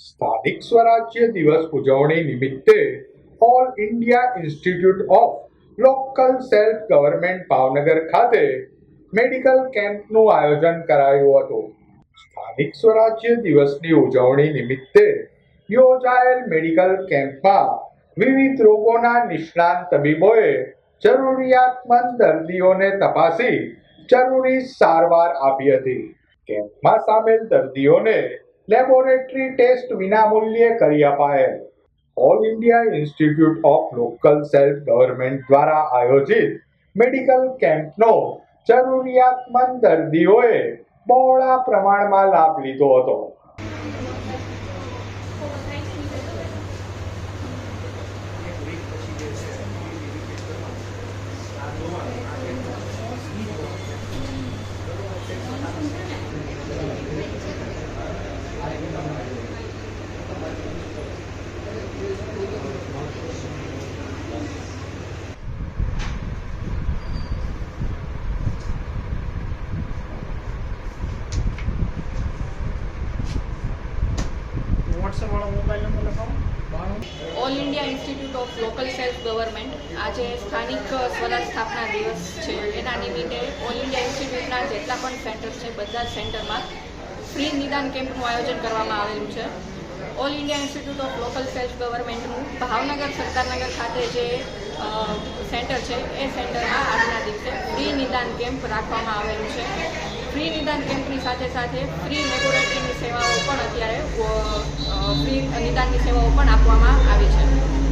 સ્થાનિક સ્વરાજ્ય દિવસ ઉજવણી નિમિત્તે All India Institute of Local Self Government Bhavnagar ખાતે મેડિકલ કેમ્પનું આયોજન કરાયું હતું. સ્થાનિક સ્વરાજ્ય દિવસની ઉજવણી નિમિત્તે યોજાયેલ મેડિકલ કેમ્પમાં વિવિધ રોગોના નિષ્ણાંત તબીબોએ જરૂરિયાતમંદ દર્દીઓને તપાસી જરૂરી સારવાર આપી હતી. કેમ્પમાં સામેલ દર્દીઓને લેબોરેટરી ટેસ્ટ વિનામૂલ્યે કરી અપાયેલ. All India Institute of Local Self Government દ્વારા આયોજિત મેડિકલ કેમ્પનો જરૂરિયાતમંદ દર્દીઓએ બહોળા પ્રમાણમાં લાભ લીધો હતો. WhatsApp mobile number લખાવો. All India Institute of Local Self Government આજે સ્થાનિક સ્વરાજ સ્થાપના દિવસ છે. એના નિમિત્તે ઓલ ઇન્ડિયા ઇન્સ્ટિટ્યૂટના જેટલા પણ સેન્ટર છે, બધા સેન્ટરમાં ફ્રી નિદાન કેમ્પનું આયોજન કરવામાં આવેલું છે. All India Institute of Local Self ગવર્મેન્ટનું Bhavnagar Sardarnagar ખાતે જે સેન્ટર છે, એ સેન્ટરમાં આજના દિવસે ફ્રી નિદાન કેમ્પ રાખવામાં આવેલું છે. ફ્રી નિદાન કેમ્પની સાથે સાથે ફ્રી લેબોરેટરીની સેવાઓ પણ અત્યારે ફ્રી નિદાનની સેવાઓ પણ આપવામાં આવી છે.